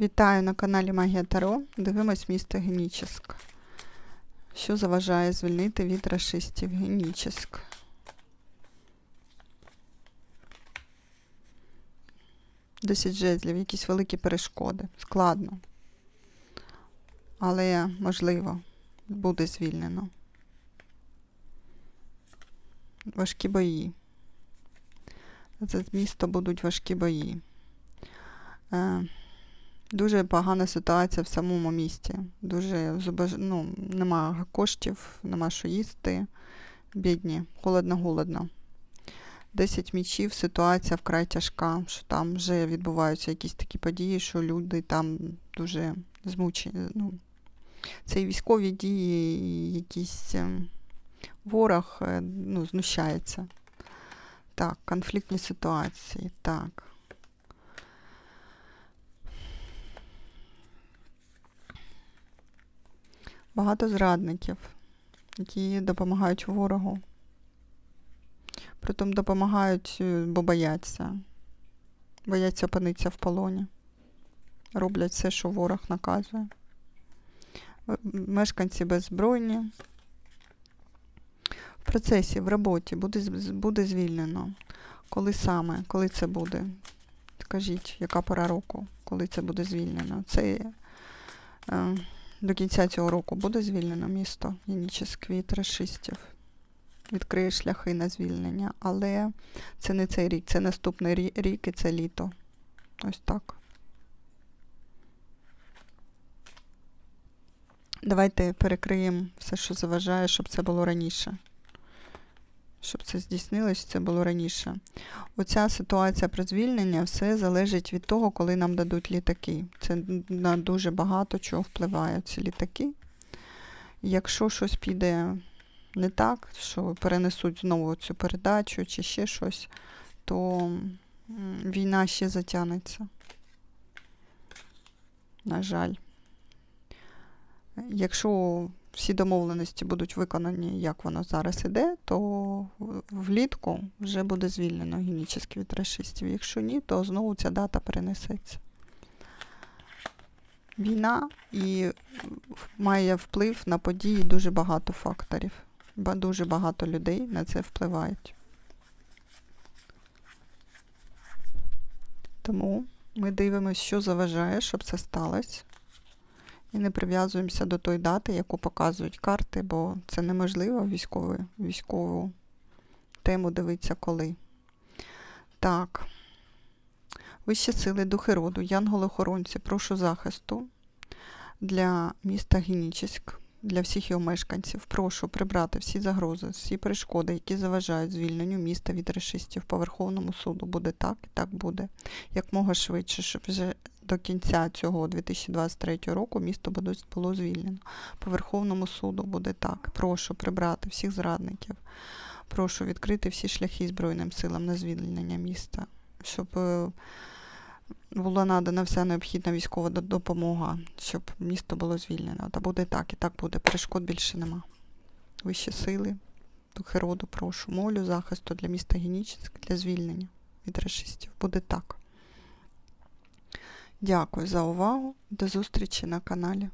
Вітаю на каналі Магія Таро. Дивимось місто Генічеськ. Що заважає звільнити від рашистів Генічеськ? Десять жезлів, якісь великі перешкоди. Складно. Але можливо, буде звільнено. Важкі бої. За місто будуть важкі бої. Е, Дуже погана ситуація в самому місті. Дуже зубож... ну, нема коштів, нема що їсти. Бідні, холодно-голодно. 10 мічів, ситуація вкрай тяжка, що там вже відбуваються якісь такі події, що люди там дуже змучені. Ну, це і військові дії, і якийсь ем, ворог е, ну, знущається. Так, конфліктні ситуації. Так. Багато зрадників, які допомагають ворогу. Притом допомагають, е, бо бояться. Бояться опинитися в полоні. Роблять все, що ворог наказує. Е, Мешканці беззбройні. В процесі, в роботі буде, буде звільнено. Коли саме, коли це буде? Скажіть, яка пора року, коли це буде звільнено? Це е, до кінця цього року буде звільнено місто Яніческвіт расистів. Відкриє шляхи на звільнення, але це не цей рік, це наступний рі- рік і це літо. Ось так. Давайте перекриємо все, що заважає, щоб це було раніше. Щоб це здійснилось, це було раніше. Оця ситуація про звільнення все залежить від того, коли нам дадуть літаки. Це на дуже багато чого впливає ці літаки. Якщо щось піде не так, що перенесуть знову цю передачу чи ще щось, то війна ще затягнеться. На жаль. Якщо всі домовленості будуть виконані, як воно зараз іде, то влітку вже буде звільнено генічеськ від расистів. Якщо ні, то знову ця дата перенесеться. Війна і має вплив на події дуже багато факторів. Ба- Дуже багато людей на це впливають. Тому ми дивимося, що заважає, щоб це сталося. І не прив'язуємося до тої дати, яку показують карти, бо це неможливо військову, військову тему дивитися коли. Так. Вищі сили, духи роду, янголи-охоронці, прошу захисту для міста Генічеськ, для всіх його мешканців. Прошу прибрати всі загрози, всі перешкоди, які заважають звільненню міста від решистів по Верховному суду. Буде так і так буде. Якмога швидше, щоб вже до кінця цього 2023 року місто було звільнено. По Верховному суду буде так. Прошу прибрати всіх зрадників. Прошу відкрити всі шляхи Збройним силам на звільнення міста, щоб е, була надана вся необхідна військова допомога, щоб місто було звільнено. Та буде так, і так буде. Перешкод більше нема. Вищі сили, духи роду, прошу. Молю захисту для міста Генічеськ, для звільнення від расистів. Буде так. Дякую за увагу. До зустрічі на каналі.